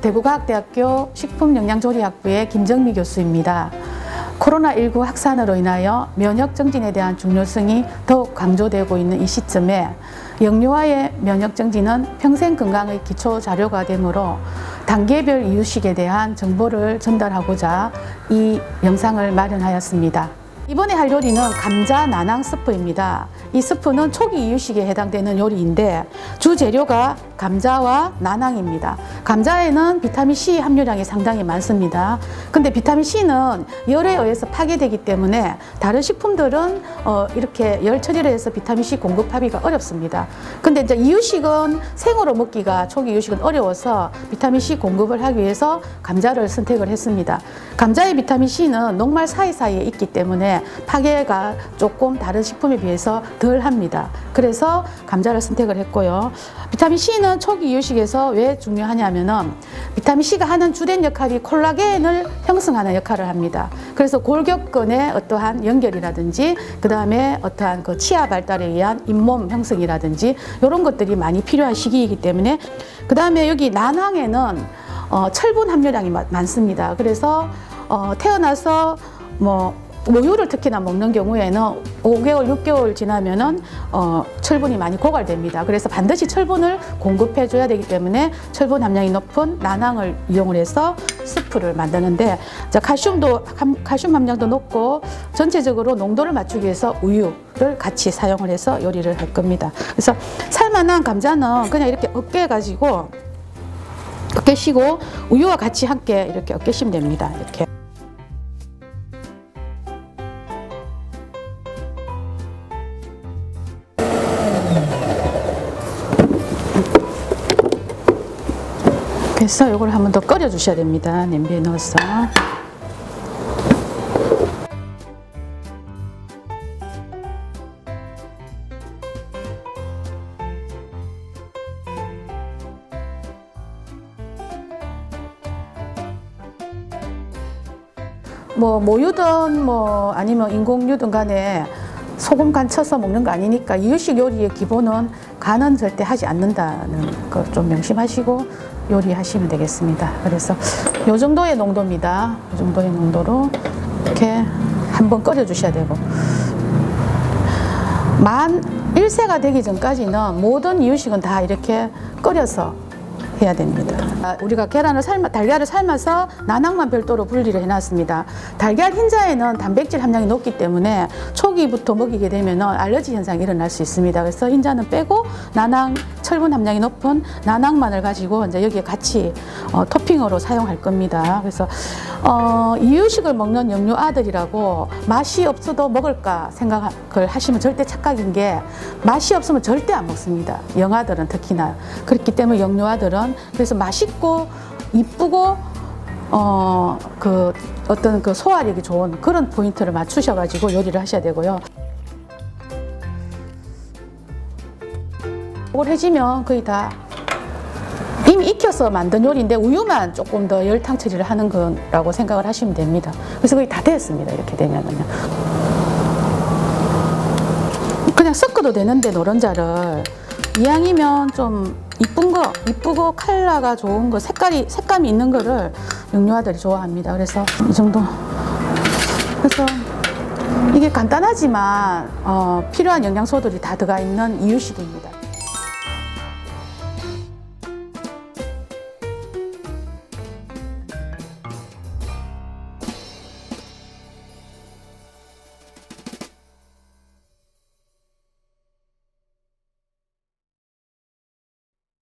대구과학대학교 식품영양조리학부의 김정미 교수입니다. 코로나19 확산으로 인하여 면역 정진에 대한 중요성이 더욱 강조되고 있는 이 시점에 영유아의 면역 정진은 평생 건강의 기초 자료가 되므로 단계별 이유식에 대한 정보를 전달하고자 이 영상을 마련하였습니다. 이번에 할 요리는 감자 나낭 스프입니다. 이 스프는 초기 이유식에 해당되는 요리인데 주 재료가 감자와 나낭입니다. 감자에는 비타민 C 함유량이 상당히 많습니다. 근데 비타민 C는 열에 의해서 파괴되기 때문에 다른 식품들은 어, 이렇게 열 처리를 해서 비타민 C 공급하기가 어렵습니다. 근데 이제 이유식은 생으로 먹기가 초기 이유식은 어려워서 비타민 C 공급을 하기 위해서 감자를 선택을 했습니다. 감자의 비타민 C는 녹말 사이사이에 있기 때문에 파괴가 조금 다른 식품에 비해서 덜 합니다. 그래서 감자를 선택을 했고요. 비타민 C는 초기 이유식에서 왜 중요하냐면은 비타민 C가 하는 주된 역할이 콜라겐을 형성하는 역할을 합니다. 그래서 골격근의 어떠한 연결이라든지 그 다음에 어떠한 그 치아 발달에 의한 잇몸 형성이라든지 이런 것들이 많이 필요한 시기이기 때문에 그 다음에 여기 난황에는 어, 철분 함유량이 마- 많습니다. 그래서 어, 태어나서 뭐 모유를 특히나 먹는 경우에는 5개월, 6개월 지나면은 어, 철분이 많이 고갈됩니다. 그래서 반드시 철분을 공급해 줘야 되기 때문에 철분 함량이 높은 난황을 이용을 해서 스프를 만드는데 자, 칼슘도 함- 칼슘 함량도 높고 전체적으로 농도를 맞추기 위해서 우유를 같이 사용을 해서 요리를 할 겁니다. 그래서 살만한 감자는 그냥 이렇게 으깨 가지고 으깨 시고 우유와 같이 함께 이렇게 으깨 시면 됩니다. 이렇게. 그래서 이걸 한번 더 끓여 주셔야 됩니다. 냄비에 넣어서. 뭐 모유든 뭐 아니면 인공유든 간에 소금 간 쳐서 먹는 거 아니니까 이유식 요리의 기본은 간은 절대 하지 않는다는 거좀 명심하시고 요리하시면 되겠습니다. 그래서 요 정도의 농도입니다. 이 정도의 농도로 이렇게 한번 끓여 주셔야 되고 만 1세가 되기 전까지는 모든 이유식은 다 이렇게 끓여서 해야 됩니다. 아, 우리가 계란을 삶아, 달걀을 삶아서 나낙만 별도로 분리를 해놨습니다. 달걀 흰자에는 단백질 함량이 높기 때문에 초기부터 먹이게 되면 알러지 현상이 일어날 수 있습니다. 그래서 흰자는 빼고 나낙 철분 함량이 높은 나낙만을 가지고 이제 여기에 같이 어, 토핑으로 사용할 겁니다. 그래서 어, 이유식을 먹는 영유 아들이라고 맛이 없어도 먹을까 생각을 하시면 절대 착각인 게 맛이 없으면 절대 안 먹습니다. 영아들은 특히나 그렇기 때문에 영유 아들은 그래서 맛있고 이쁘고 어 그 어떤 그 소화력이 좋은 그런 포인트를 맞추셔가지고 요리를 하셔야 되고요. 이걸 해지면 거의 다 익혀서 만든 요리인데 우유만 조금 더 열탕 처리를 하는 거라고 생각을 하시면 됩니다. 그래서 거의 다 됐습니다. 이렇게 되면은요. 그냥 섞어도 되는데 노른자를 이왕이면 좀 이쁜 거, 이쁘고 컬러가 좋은 거, 색깔이 색감이 있는 거를 영유아들이 좋아합니다. 그래서 이 정도. 그래서 이게 간단하지만 어, 필요한 영양소들이 다 들어가 있는 이유식입니다.